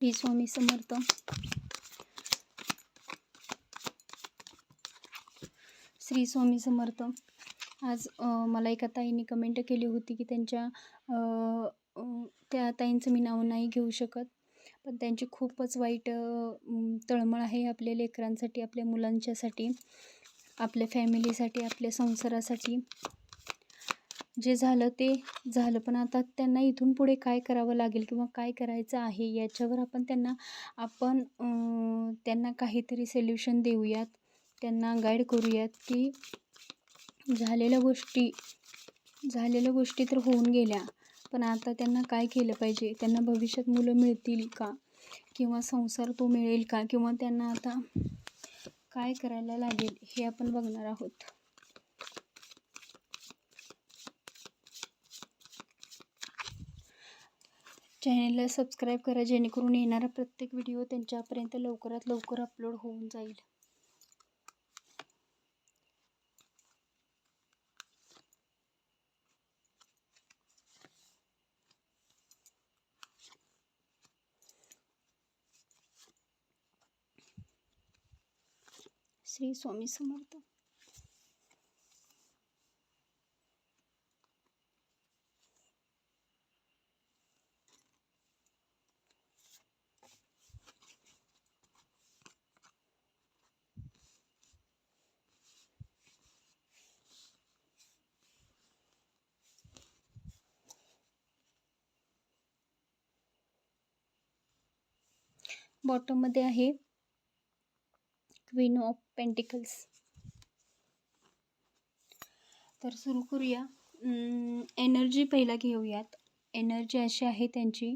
श्री स्वामी समर्थ श्री स्वामी समर्थ आज मला एका ताईने कमेंट केली होती की त्यांच्या uh, uh, त्या ताईंचं मी नाव नाही घेऊ शकत. पण त्यांची खूपच वाईट uh, तळमळ आहे आपल्या लेकरांसाठी आपल्या मुलांच्यासाठी आपल्या फॅमिलीसाठी आपल्या संसारासाठी. जे झालं ते झालं. पण आता त्यांना इथून पुढे काय करावं लागेल किंवा काय करायचं आहे याच्यावर आपण त्यांना आपण त्यांना काहीतरी सोल्युशन देऊयात. त्यांना गाईड करूयात की झालेल्या गोष्टी झालेल्या गोष्टी तर होऊन गेल्या पण आता त्यांना काय केलं पाहिजे? त्यांना भविष्यात मुलं मिळतील का? किंवा संसार तो मिळेल का? किंवा त्यांना आता काय करायला लागेल हे आपण बघणार आहोत. चॅनेलला सबस्क्राईब करा जेणेकरून येणारा प्रत्येक व्हिडिओ त्यांच्यापर्यंत लवकरात लवकर अपलोड होऊन जाईल. श्री स्वामी समर्थ. बॉटममध्ये आहे. क्वीन ऑफ पेंटिकल्स तर सुरू करूया. एनर्जी पहिला घेऊयात. एनर्जी अशी आहे त्यांची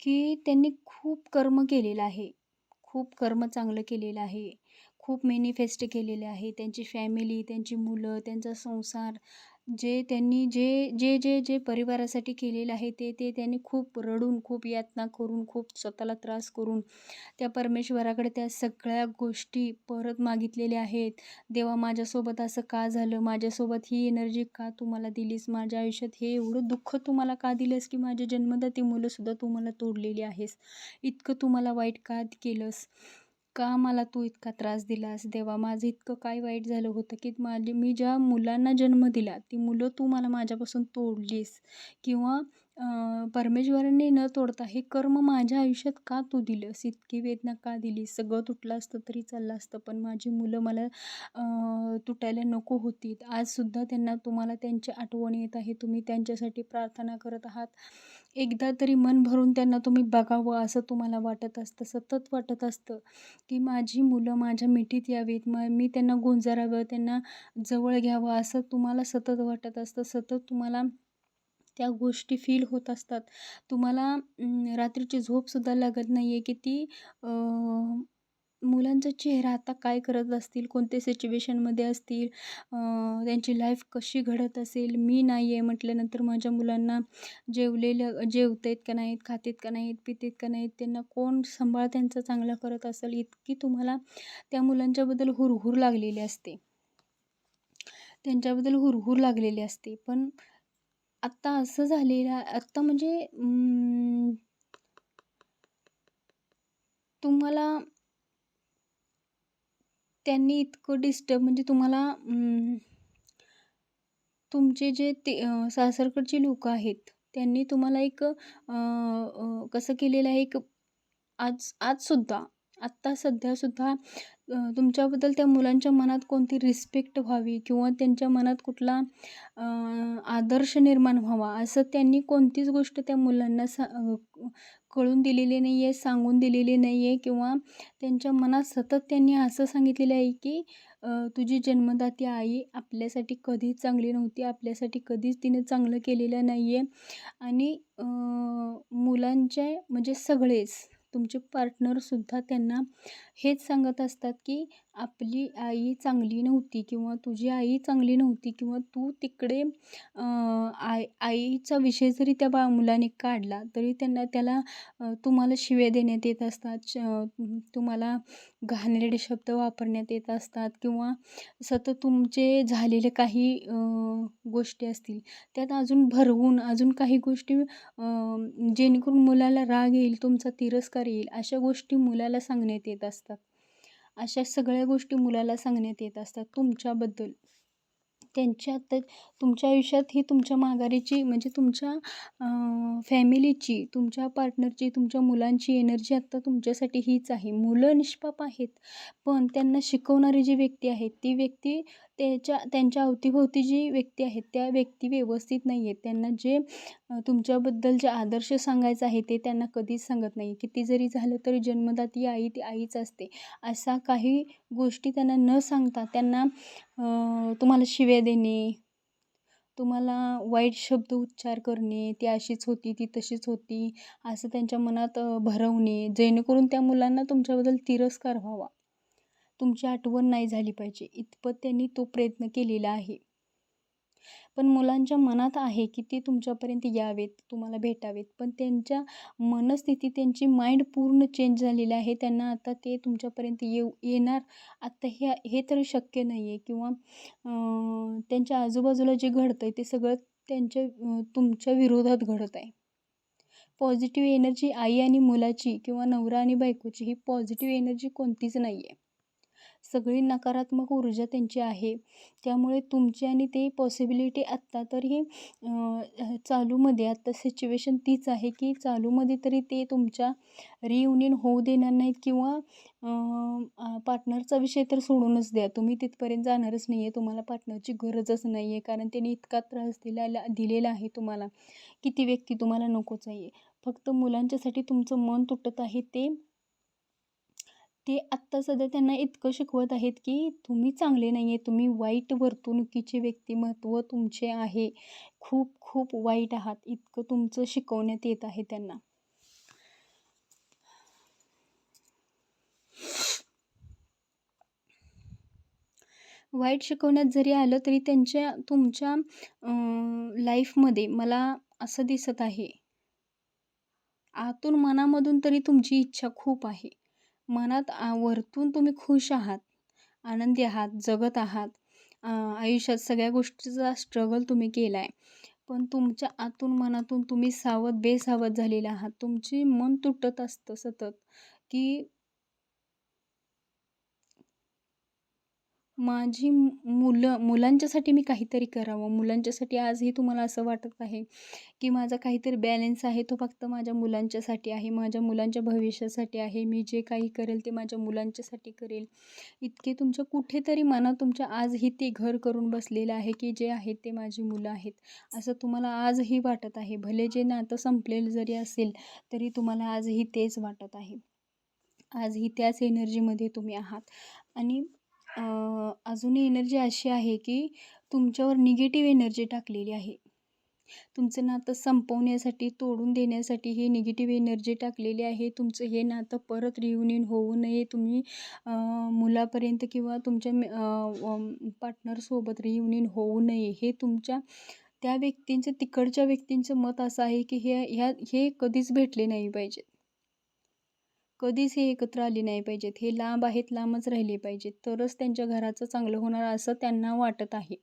की त्यांनी खूप कर्म केलेलं आहे. खूप कर्म चांगलं केलेलं आहे. खूप मॅनिफेस्ट केलेले आहे. त्यांची फॅमिली त्यांची मुलं त्यांचा संसार जे त्यांनी जे जे जे जे परिवारासाठी केलेलं आहे ते ते त्यांनी खूप रडून खूप यातना करून खूप स्वतःला त्रास करून त्या परमेश्वराकडे त्या सगळ्या गोष्टी परत मागितलेल्या आहेत. देवा माझ्यासोबत असं का झालं? माझ्यासोबत ही एनर्जी का तू मला दिलीस? माझ्या आयुष्यात हे एवढं दुःख तू मला का दिलंस? की माझ्या जन्मदाती मुलंसुद्धा तू मला तोडलेली आहेस. इतकं तू मला वाईट का केलंस? का मला तू इतका त्रास दिलास? देवा माझं इतकं काय वाईट झालं होतं की माझे मी ज्या मुलांना जन्म दिला ती मुलं तू मला माझ्यापासून तोडलीस किंवा परमेश्वराने न तोडता हे कर्म माझ्या आयुष्यात का तू दिलंस इतकी वेदना का दिली? सगळं तुटलं असतं तरी चाललं असतं पण माझी मुलं मला तुटायला नको होती. आजसुद्धा त्यांना तुम्हाला त्यांची आठवण येत आहे. तुम्ही त्यांच्यासाठी प्रार्थना करत आहात. एकदा तरी मन भरून त्यांना तुम्ही बघावं असं तुम्हाला वाटत असतं सतत वाटत असतं की माझी मुलं माझ्या मिठीत यावीत. म मी त्यांना गुंजारावं त्यांना जवळ घ्यावं असं तुम्हाला सतत वाटत असतं. सतत तुम्हाला त्या गोष्टी फील होत असतात. तुम्हाला रात्रीची झोपसुद्धा लागत नाही आहे की ती मुलांचा चेहरा आता काय करत असतील कोणत्या सिच्युएशनमध्ये असतील त्यांची लाईफ कशी घडत असेल मी नाही आहे म्हटल्यानंतर माझ्या मुलांना जेवलेलं जेवत आहेत का नाहीत खातेत का नाहीत पितेत का नाहीत त्यांना कोण सांभाळ त्यांचा चांगला करत असेल इतकी तुम्हाला त्या मुलांच्याबद्दल हुरहुर लागलेली असते. त्यांच्याबद्दल हुरहुर लागलेली असते. पण आत्ता असं झालेलं आत्ता म्हणजे तुम्हाला त्यांनी इतकं डिस्टर्ब म्हणजे तुम्हाला तुमचे जे ते सासरकडचे लोक आहेत त्यांनी तुम्हाला एक कसं केलेलं आहे एक आज आजसुद्धा आत्ता सध्यासुद्धा तुमच्याबद्दल त्या मुलांच्या मनात कोणती रिस्पेक्ट व्हावी किंवा त्यांच्या मनात कुठला आदर्श निर्माण व्हावा असं त्यांनी कोणतीच गोष्ट त्या मुलांना सा कळून दिलेली नाही आहे सांगून दिलेली नाही आहे किंवा त्यांच्या मनात सतत त्यांनी असं सांगितलेलं आहे की तुझी जन्मदाती आई आपल्यासाठी कधीच चांगली नव्हती आपल्यासाठी कधीच तिने चांगलं केलेलं नाही आहे आणि मुलांचे म्हणजे सगळेच तुमचे पार्टनरसुद्धा त्यांना हेच सांगत असतात की आपली आई चांगली नव्हती किंवा तुझी आई चांगली नव्हती किंवा तू तिकडे आई आईचा विषय जरी त्या बा मुलाने काढला तरी त्यांना त्याला तुम्हाला शिव्या देण्यात येत असतात तुम्हाला घाणेरडे शब्द वापरण्यात येत असतात किंवा सतत तुमचे झालेले काही गोष्टी असतील त्यात अजून भरवून अजून काही गोष्टी जेणेकरून मुलाला राग येईल तुमचा तिरस्कार येईल अशा गोष्टी मुलाला सांगण्यात येत असतात. अशा सगळ्या गोष्टी मुलाला सांगण्यात येत असतात तुमच्याबद्दल. त्यांच्या आता तुमच्या आयुष्यात ही तुमच्या माघारीची म्हणजे तुमच्या फॅमिलीची तुमच्या पार्टनरची तुमच्या मुलांची एनर्जी आत्ता तुमच्यासाठी हीच आहे. मुलं निष्पाप आहेत पण त्यांना शिकवणारी जी व्यक्ती आहे ती व्यक्ती त्याच्या त्यांच्या अवतीभोवती जी व्यक्ती आहेत त्या व्यक्ती व्यवस्थित नाही आहेत त्यांना जे तुमच्याबद्दल जे आदर्श सांगायचं आहे ते त्यांना कधीच सांगत नाही किती जरी झालं तरी जन्मदाती आई ती आईच असते. असा काही गोष्टी त्यांना न सांगता त्यांना तुम्हाला शिव्या देणे तुम्हाला वाईट शब्द उच्चार करणे ती अशीच होती ती तशीच होती असं त्यांच्या मनात भरवणे जेणेकरून त्या मुलांना तुमच्याबद्दल तिरस्कार व्हावा. तुमची आठवण नाही झाली पाहिजे. इतपत त्यांनी तो प्रयत्न केलेला आहे. पण मुलांच्या मनात आहे की ते तुमच्यापर्यंत यावेत तुम्हाला भेटावेत. पण त्यांच्या मनस्थिती त्यांची माइंड पूर्ण चेंज झालेली आहे. त्यांना आता ते तुमच्यापर्यंत येऊ येणार. आत्ता हे हे तर शक्य नाही आहे किंवा त्यांच्या आजूबाजूला जे घडतं आहे ते सगळं त्यांच्या तुमच्या विरोधात घडत आहे. पॉझिटिव्ह एनर्जी आई आणि मुलाची किंवा नवरा आणि बायकोची ही पॉझिटिव्ह एनर्जी कोणतीच नाही आहे सगळी नकारात्मक ऊर्जा त्यांची आहे. त्यामुळे तुमची आणि ते पॉसिबिलिटी आत्ता तरी चालूमध्ये आत्ता सिच्युएशन तीच आहे की चालूमध्ये तरी ते तुमच्या रियुनियन होऊ देणार नाहीत किंवा पार्टनरचा विषय तर सोडूनच द्या. तुम्ही तिथपर्यंत जाणारच नाही आहे तुम्हाला पार्टनरची गरजच नाही आहे कारण त्यांनी इतका त्रास दिलेला दिलेला आहे तुम्हाला. की ती व्यक्ती तुम्हाला नकोच आहे. फक्त मुलांच्यासाठी तुमचं मन तुटत आहे ते ते आत्ता सध्या त्यांना इतकं शिकवत आहेत की तुम्ही चांगले नाही आहे तुम्ही वाईट वर्तणुकीचे व्यक्तिमत्व तुमचे आहे. खूप खूप वाईट आहात. इतकं तुमचं शिकवण्यात येत आहे त्यांना. वाईट शिकवण्यात जरी आलं तरी त्यांच्या तुमच्या लाईफमध्ये मला असं दिसत आहे. आतून मनामधून तरी तुमची इच्छा खूप आहे. मनात वरतून तुम्ही खुश आहात आनंदी आहात जगत आहात. आयुष्यात सगळ्या गोष्टीचा स्ट्रगल तुम्ही केला आहे पण तुमच्या आतून मनातून तुम्ही सावध बेसावध झालेले आहात. तुमची मन तुटत असतं सतत की माझी मुलं मुलांच्यासाठी मी काहीतरी करावं. मुलांच्यासाठी आजही तुम्हाला असं वाटत आहे की माझा काहीतरी बॅलेन्स आहे तो फक्त माझ्या मुलांच्यासाठी आहे माझ्या मुलांच्या भविष्यासाठी आहे. मी जे काही करेल ते माझ्या मुलांच्यासाठी करेल. इतके तुमच्या कुठेतरी मनात तुमच्या आजही ते घर करून बसलेलं आहे की जे आहेत ते माझी मुलं आहेत. असं तुम्हाला आजही वाटत आहे. भले जे नातं संपलेलं जरी असेल तरी तुम्हाला आजही तेच वाटत आहे. आजही त्याच एनर्जीमध्ये तुम्ही आहात. आणि अजूनही एनर्जी अशी आहे की तुमच्यावर निगेटिव्ह एनर्जी टाकलेली आहे. तुमचं नातं संपवण्यासाठी तोडून देण्यासाठी हे निगेटिव्ह एनर्जी टाकलेली आहे. तुमचं हे नातं परत रियुनियन होऊ नये. तुम्ही मुलापर्यंत किंवा तुमच्या पार्टनरसोबत रियुनियन होऊ नये. हे तुमच्या त्या व्यक्तींचं तिकडच्या व्यक्तींचं मत असं आहे की हे ह्या हे कधीच भेटले नाही पाहिजेत. कधीच हे एकत्र आले नाही पाहिजेत. हे लांब आहेत लांबच राहिले पाहिजेत. तरच त्यांच्या घराचं चांगलं होणार असं त्यांना वाटत आहे.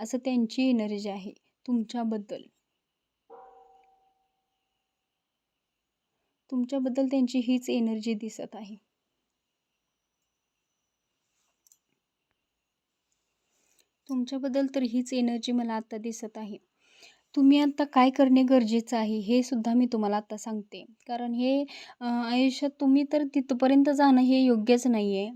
असं त्यांची एनर्जी आहे. तुमच्याबद्दल. तुमच्याबद्दल त्यांची हीच एनर्जी दिसत आहे. तुमच्याबद्दल तर हीच एनर्जी मला आता दिसत आहे. तुम्ही आत्ता काय करणे गरजेचं आहे हे सुद्धा मी तुम्हाला आत्ता सांगते. कारण हे आयुष्यात तुम्ही तर तिथपर्यंत जाणं हे योग्यच नाही आहे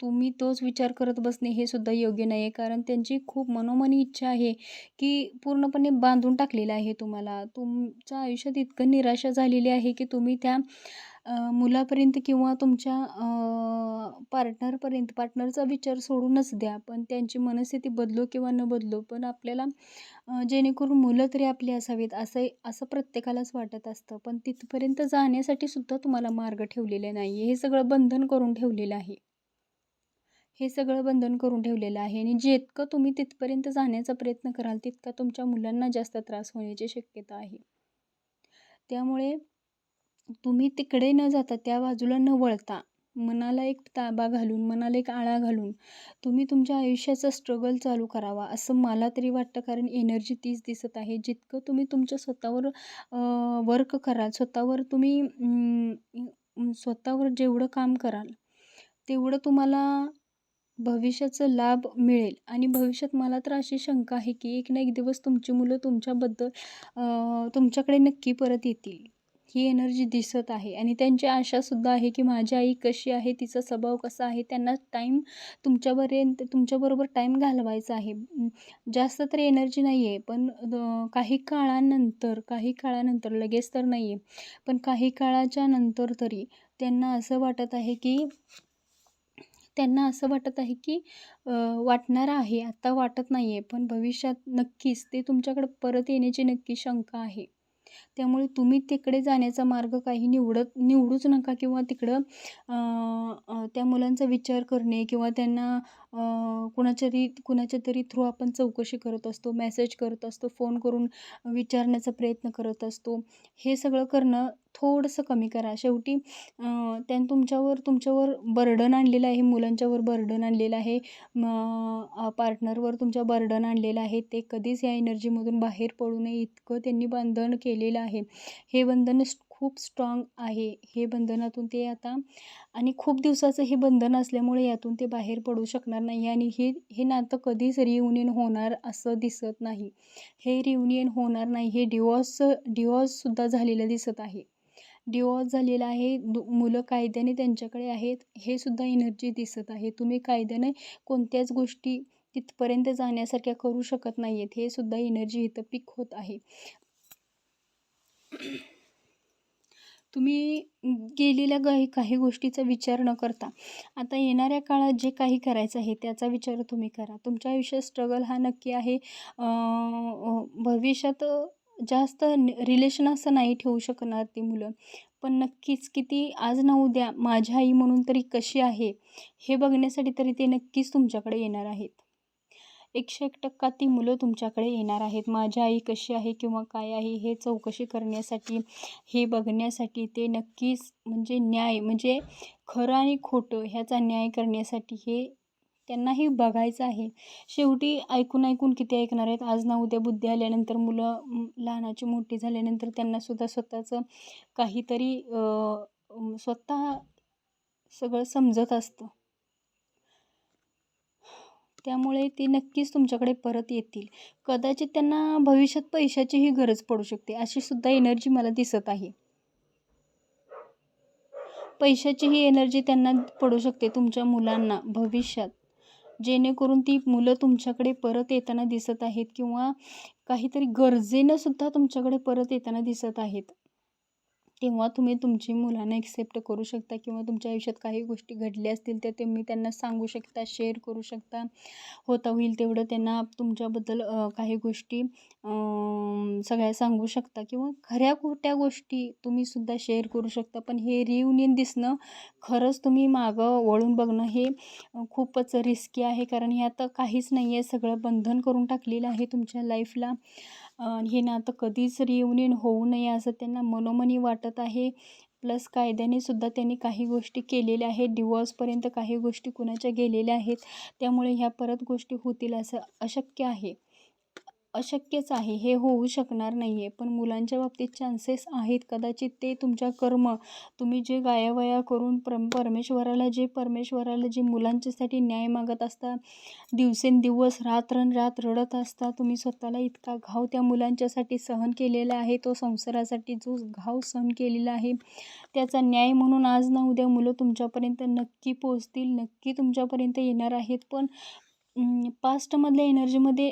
तुम्ही तोच विचार करत बसणे हे सुद्धा योग्य नाही आहे कारण त्यांची खूप मनोमनी इच्छा आहे की पूर्णपणे बांधून टाकलेलं आहे तुम्हाला. तुमच्या आयुष्यात इतकं निराशा झालेली आहे की तुम्ही त्या मुलापर्यंत किंवा तुमच्या पार्टनरपर्यंत पार्टनरचा विचार सोडूनच द्या. पण त्यांची मनस्थिती बदलो किंवा न बदलो पण आपल्याला जेणेकरून मुलं तरी आपली असावीत असं असं प्रत्येकालाच वाटत असतं. पण तिथपर्यंत जाण्यासाठी सुद्धा तुम्हाला मार्ग ठेवलेले नाही आहे हे सगळं बंधन करून ठेवलेलं आहे. हे सगळं बंधन करून ठेवलेलं आहे. आणि जितकं तुम्ही तिथपर्यंत जाण्याचा प्रयत्न कराल तितका तुमच्या मुलांना जास्त त्रास होण्याची शक्यता आहे. त्यामुळे तुम्ही तिकडे न जाता त्या बाजूला न वळता मनाला एक ताबा घालून मनाला एक आळा घालून तुम्ही तुमच्या आयुष्याचा स्ट्रगल चालू करावा असं मला तरी वाटतं. कारण एनर्जी तीच दिसत आहे. जितकं तुम्ही तुमच्या स्वतःवर वर्क कराल स्वतःवर तुम्ही स्वतःवर जेवढं काम कराल तेवढं तुम्हाला भविष्याचा लाभ मिळेल. आणि भविष्यात मला तर अशी शंका आहे की एक ना एक दिवस तुमची मुलं तुमच्याबद्दल तुमच्याकडे नक्की परत येतील. ही एनर्जी दिसत आहे. आणि त्यांची आशासुद्धा आहे की माझी आई कशी आहे तिचा स्वभाव कसा आहे त्यांना टाईम तुमच्यापर्यंत तुमच्याबरोबर टाईम घालवायचा आहे. जास्त तर एनर्जी नाही आहे पण काही काळानंतर काही काळानंतर लगेच तर नाही आहे पण काही काळाच्या नंतर तरी त्यांना असं वाटत आहे की त्यांना असं वाटत आहे की वाटणार आहे आत्ता वाटत नाही आहे पण भविष्यात नक्कीच ते तुमच्याकडे परत येण्याची नक्की शंका आहे. त्यामुळे तुम्ही तिकडे जाण्याचा मार्ग काही निवडत निवडूच नका किंवा तिकडं त्या मुलांचा विचार करणे किंवा त्यांना कुणाच्या तरी कुणाच्या तरी थ्रू आपण चौकशी करत असतो मेसेज करत असतो फोन करून विचारण्याचा प्रयत्न करत असतो. हे सगळं करणं थोडंसं कमी करा. शेवटी त्यान तुमच्यावर तुमच्यावर बर्डन आणलेलं आहे मुलांच्यावर बर्डन आणलेलं आहे पार्टनरवर तुमच्या बर्डन आणलेलं आहे ते कधीच या एनर्जीमधून बाहेर पडू नये. इतकं त्यांनी बंधन केलेलं आहे. हे बंधन खूप स्ट्रॉंग आहे. हे बंधनातून ते आता आणि खूप दिवसाचं हे बंधन असल्यामुळे यातून ते बाहेर पडू शकणार नाही आणि हे हे नातं कधीच रियुनियन होणार असं दिसत नाही. हे रियुनियन होणार नाही. हे डिवॉर्स डिवॉर्ससुद्धा झालेलं दिसत आहे. डिवॉर्स झालेला आहे. मुलं कायद्याने त्यांच्याकडे आहेत. हे सुद्धा एनर्जी दिसत आहे. तुम्ही कायद्याने कोणत्याच गोष्टी तिथपर्यंत जाण्यासारख्या करू शकत नाही आहेत हे सुद्धा एनर्जी इथं पिक होत आहे. तुम्ही गेलेल्या काही काही गोष्टीचा विचार न करता आता येणाऱ्या काळात जे काही करायचं आहे त्याचा विचार तुम्ही करा. तुमच्या आयुष्यात स्ट्रगल हा नक्की आहे. भविष्यात जास्त रिलेशन असं नाही ठेवू शकणार ती मुलं. पण नक्कीच किती आज ना उद्या माझी आई म्हणून तरी कशी आहे हे बघण्यासाठी तरी ते नक्कीच तुमच्याकडे येणार आहेत. एकशे एक टक्का ती मुलं तुमच्याकडे येणार आहेत. माझी आई कशी आहे किंवा काय आहे हे चौकशी करण्यासाठी हे बघण्यासाठी ते नक्कीच म्हणजे न्याय म्हणजे खरं आणि खोटं ह्याचा न्याय करण्यासाठी हे त्यांनाही बघायचं आहे. शेवटी ऐकून ऐकून किती ऐकणार आहेत? आज ना उद्या बुद्धी आल्यानंतर मुलं लहानाची मोठी झाल्यानंतर त्यांनासुद्धा स्वतःचं काहीतरी स्वतः सगळं समजत असतं. त्यामुळे ते नक्कीच तुमच्याकडे परत येतील. कदाचित त्यांना भविष्यात पैशाचीही गरज पडू शकते अशी सुद्धा एनर्जी मला दिसत आहे. पैशाचीही एनर्जी त्यांना पडू शकते तुमच्या मुलांना भविष्यात. जेणेकरून ती मुलं तुमच्याकडे परत येताना दिसत आहेत किंवा काहीतरी गरजेनं सुद्धा तुमच्याकडे परत येताना दिसत आहेत. तेव्हा तुम्ही तुमची मुलांना एक्सेप्ट करू शकता किंवा तुमच्या आयुष्यात काही गोष्टी घडल्या असतील त्या तुम्ही त्यांना सांगू शकता शेअर करू शकता. होता होईल तेवढं त्यांना तुमच्याबद्दल काही गोष्टी सगळ्या सांगू शकता किंवा खऱ्या खोट्या गोष्टी तुम्ही सुद्धा शेअर करू शकता. पण हे रियुनियन दिसणं खरंच तुम्ही मागं वळून बघणं हे खूपच रिस्की आहे. कारण हे आता काहीच नाही आहे सगळं बंधन करून टाकलेलं आहे तुमच्या लाईफला हे नातं कधीच रियुनियन होऊ नये असं त्यांना मनोमनी वाटत आहे. प्लस कायद्याने सुद्धा त्यांनी काही गोष्टी केलेल्या आहेत. डिवॉर्सपर्यंत काही गोष्टी कुणाच्या गेलेल्या आहेत. त्यामुळे ह्या परत गोष्टी होतील असं अशक्य आहे. अशक्यच आहे हे होऊ शकणार नाही आहे पण मुलांच्या बाबतीत चान्सेस आहेत. कदाचित ते तुमच्या कर्म तुम्ही जे गायावया करून परम परमेश्वराला जे परमेश्वराला जे मुलांच्यासाठी न्याय मागत असता दिवसेंदिवस रात्रनरात रडत असता तुम्ही स्वतःला इतका घाव त्या मुलांच्यासाठी सहन केलेला आहे तो संसारासाठी जो घाव सहन केलेला आहे त्याचा न्याय म्हणून आज ना उद्या मुलं तुमच्यापर्यंत नक्की पोचतील नक्की तुमच्यापर्यंत येणार आहेत. पण पास्टमधल्या एनर्जीमध्ये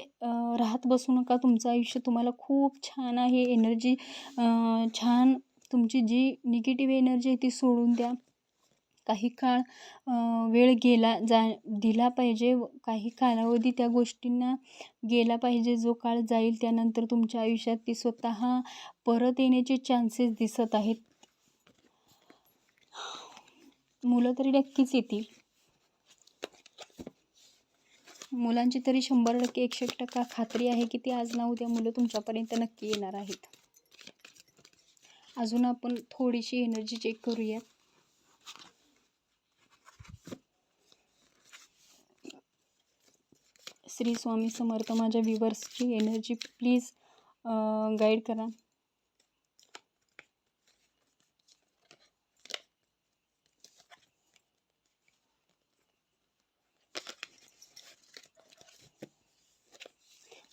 राहत बसू नका तुमचं आयुष्य तुम्हाला खूप छान आहे. एनर्जी छान तुमची जी निगेटिव्ह एनर्जी आहे ती सोडून द्या. काही काळ वेळ गेला जा दिला पाहिजे. व काही कालावधी त्या गोष्टींना गेला पाहिजे. जो काळ जाईल त्यानंतर तुमच्या आयुष्यात ती स्वतः परत येण्याचे चान्सेस दिसत आहेत. मुलं तरी नक्कीच येतील. मुलांची तरी शंभर टक्के एकशे एक टक्का खात्री आहे की ती आज ना उद्या मुलं तुमच्यापर्यंत नक्की येणार आहेत. अजून आपण थोडीशी एनर्जी चेक करूया. श्री स्वामी समर्थ माझ्या व्हिवर्सची एनर्जी प्लीज गाईड करा.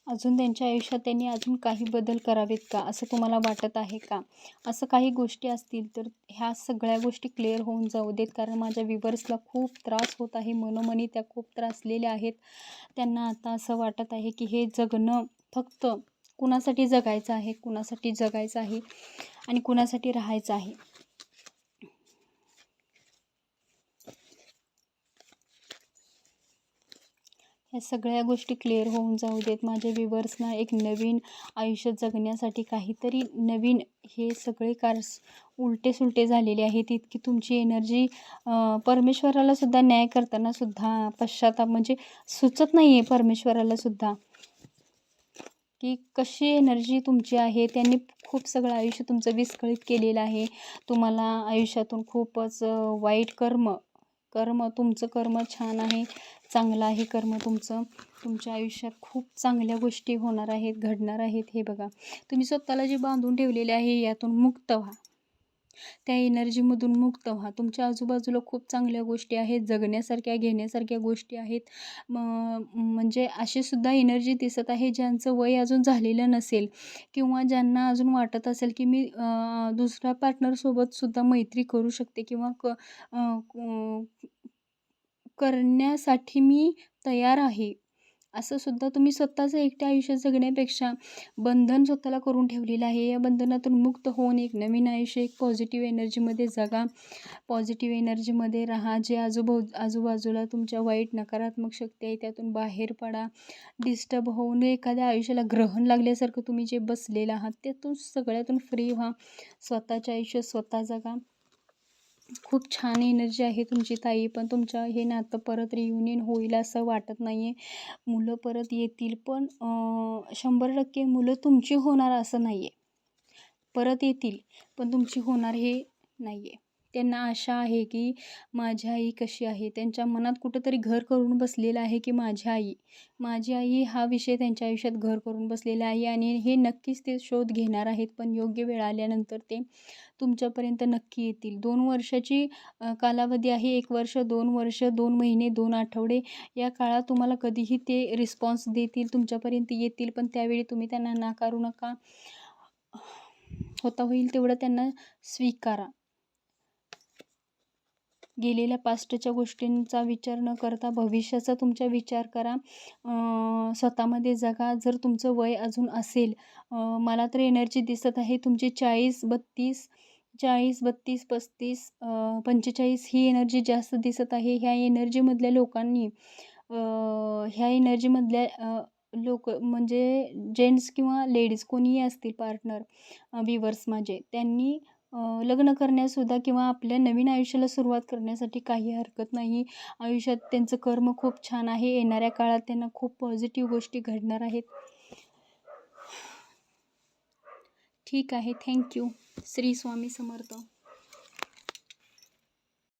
अजून त्यांच्या आयुष्यात त्यांनी अजून काही बदल करावेत का? असं तुम्हाला वाटत आहे का? असं काही गोष्टी असतील तर ह्या सगळ्या गोष्टी क्लिअर होऊन जाऊ देत. कारण माझ्या विवर्सला खूप त्रास होत आहे. मनोमनी त्या खूप त्रासलेल्या आहेत. त्यांना आता असं वाटत आहे की हे जगणं फक्त कुणासाठी जगायचं आहे? कुणासाठी जगायचं आहे? आणि कुणासाठी राहायचं आहे? ह्या सगळ्या गोष्टी क्लिअर होऊन जाऊ देत. माझ्या विवर्सना एक नवीन आयुष्य जगण्यासाठी काहीतरी नवीन हे सगळे कार्स उलटे सुलटे झालेले आहेत. इतकी तुमची एनर्जी परमेश्वरालासुद्धा न्याय करतानासुद्धा पश्चाताप म्हणजे सुचत नाही आहे परमेश्वराला सुद्धा. की कशी एनर्जी तुमची आहे त्यांनी खूप सगळं आयुष्य तुमचं विस्कळीत केलेलं आहे. तुम्हाला आयुष्यातून खूपच वाईट कर्म कर्म तुमचं कर्म छान आहे. चांगलं आहे कर्म तुमचं. तुमच्या आयुष्यात खूप चांगल्या गोष्टी होणार आहेत घडणार आहेत हे बघा. तुम्ही स्वतःला जे बांधून ठेवलेले आहे यातून मुक्त व्हा. त्या एनर्जीमधून मुक्त व्हा. तुमच्या आजूबाजूला खूप चांगल्या गोष्टी आहेत जगण्यासारख्या घेण्यासारख्या गोष्टी आहेत. म म्हणजे असे सुद्धा एनर्जी दिसत आहे ज्यांचं वय अजून झालेलं नसेल. किंवा ज्यांना अजून वाटत असेल की मी दुसऱ्या पार्टनरसोबतसुद्धा मैत्री करू शकते किंवा क करण्यासाठी मी तयार आहे. असं सुद्धा तुम्ही स्वतःचं एकटे आयुष्य जगण्यापेक्षा बंधन स्वतःला करून ठेवलेलं आहे. या बंधनातून मुक्त होऊन एक नवीन आयुष्य एक पॉझिटिव्ह एनर्जीमध्ये जगा. पॉझिटिव्ह एनर्जीमध्ये राहा. जे आजूबाजू आजूबाजूला तुमच्या वाईट नकारात्मक शक्ती आहे त्यातून बाहेर पडा. डिस्टर्ब होऊन एखाद्या आयुष्याला ग्रहण लागल्यासारखं तुम्ही जे बसलेलं आहात त्यातून सगळ्यातून फ्री व्हा. स्वतःचे आयुष्य स्वतः जगा. खूप छान एनर्जी आहे तुमची ताई पण तुमच्या हे नातं परत रियुनियन होईल असं वाटत नाही आहे मुलं परत येतील पण शंभर टक्के मुलं तुमची होणार असं नाही आहे परत येतील पण तुमची होणार हे नाही आहे त्यांना आशा आहे की माझी आई कशी आहे? त्यांच्या मनात कुठंतरी घर करून बसलेलं आहे की माझी आई? माझी आई हा विषय त्यांच्या आयुष्यात घर करून बसलेला आहे आणि हे नक्कीच ते शोध घेणार आहेत पण योग्य वेळ आल्यानंतर ते तुमच्यापर्यंत नक्की येतील. दोन वर्षाची कालावधी आहे. एक वर्ष दोन वर्ष दोन महिने दोन आठवडे. या काळात तुम्हाला कधीही ते रिस्पॉन्स देतील तुमच्यापर्यंत येतील पण त्यावेळी तुम्ही त्यांना नाकारू नका. होता होईल तेवढं त्यांना स्वीकारा. गेलेल्या पास्टच्या गोष्टींचा विचार न करता भविष्याचा तुमचा विचार करा. स्वतःमध्ये जगा. जर तुमचं वय अजून असेल मला तर एनर्जी दिसत आहे. तुमची चाळीस बत्तीस चाळीस बत्तीस पस्तीस पंचेचाळीस ही एनर्जी जास्त दिसत आहे. ह्या एनर्जीमधल्या लोकांनी ह्या एनर्जीमधल्या लोक म्हणजे जेंट्स किंवा लेडीज कोणीही असतील पार्टनर विवर्स माझे त्यांनी लग्न करण्यासुद्धा किंवा आपल्या नवीन आयुष्याला सुरुवात करण्यासाठी काही हरकत नाही. आयुष्यात त्यांचं कर्म खूप छान आहे. येणाऱ्या काळात त्यांना खूप पॉझिटिव्ह गोष्टी घडणार आहेत. ठीक आहे. Thank you Shri Swami Samarth.